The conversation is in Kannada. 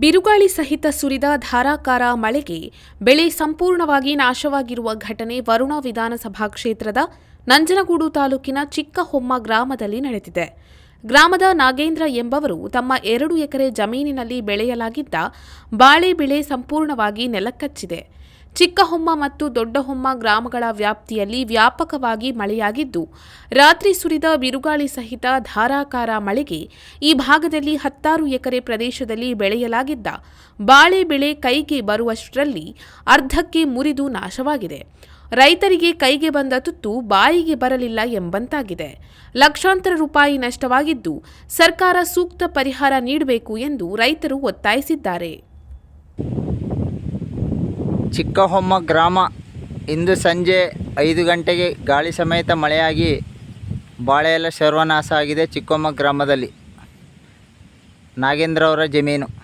ಬಿರುಗಾಳಿ ಸಹಿತ ಸುರಿದ ಧಾರಾಕಾರ ಮಳೆಗೆ ಬೆಳೆ ಸಂಪೂರ್ಣವಾಗಿ ನಾಶವಾಗಿರುವ ಘಟನೆ ವರುಣ ವಿಧಾನಸಭಾ ಕ್ಷೇತ್ರದ ನಂಜನಗೂಡು ತಾಲೂಕಿನ ಚಿಕ್ಕಹೊಮ್ಮ ಗ್ರಾಮದಲ್ಲಿ ನಡೆದಿದೆ. ಗ್ರಾಮದ ನಾಗೇಂದ್ರ ಎಂಬವರು ತಮ್ಮ ಎರಡು ಎಕರೆ ಜಮೀನಿನಲ್ಲಿ ಬೆಳೆಯಲಾಗಿದ್ದ ಬಾಳೆ ಬೆಳೆ ಸಂಪೂರ್ಣವಾಗಿ ನೆಲಕ್ಕಚ್ಚಿದೆ ಚಿಕ್ಕಹೊಮ್ಮ ಮತ್ತು ದೊಡ್ಡಹೊಮ್ಮ ಗ್ರಾಮಗಳ ವ್ಯಾಪ್ತಿಯಲ್ಲಿ ವ್ಯಾಪಕವಾಗಿ ಮಳೆಯಾಗಿದ್ದು, ರಾತ್ರಿ ಸುರಿದ ಬಿರುಗಾಳಿ ಸಹಿತ ಧಾರಾಕಾರ ಮಳೆಗೆ ಈ ಭಾಗದಲ್ಲಿ ಹತ್ತಾರು ಎಕರೆ ಪ್ರದೇಶದಲ್ಲಿ ಬೆಳೆಯಲಾಗಿದ್ದ ಬಾಳೆ ಬೆಳೆ ಕೈಗೆ ಬರುವಷ್ಟರಲ್ಲಿ ಅರ್ಧಕ್ಕೆ ಮುರಿದು ನಾಶವಾಗಿದೆ. ರೈತರಿಗೆ ಕೈಗೆ ಬಂದ ತುತ್ತು ಬಾಯಿಗೆ ಬರಲಿಲ್ಲ ಎಂಬಂತಾಗಿದೆ. ಲಕ್ಷಾಂತರ ರೂಪಾಯಿ ನಷ್ಟವಾಗಿದ್ದು, ಸರ್ಕಾರ ಸೂಕ್ತ ಪರಿಹಾರ ನೀಡಬೇಕು ಎಂದು ರೈತರು ಒತ್ತಾಯಿಸಿದ್ದಾರೆ. ಚಿಕ್ಕಹೊಮ್ಮ ಗ್ರಾಮ. ಇಂದು ಸಂಜೆ ಐದು ಗಂಟೆಗೆ ಗಾಳಿ ಸಮೇತ ಮಳೆಯಾಗಿ ಬಾಳೆ ಎಲ್ಲ ಸರ್ವನಾಶ ಆಗಿದೆ ಚಿಕ್ಕಮ್ಮ ಗ್ರಾಮದಲ್ಲಿ. ನಾಗೇಂದ್ರ ಅವರ ಜಮೀನು.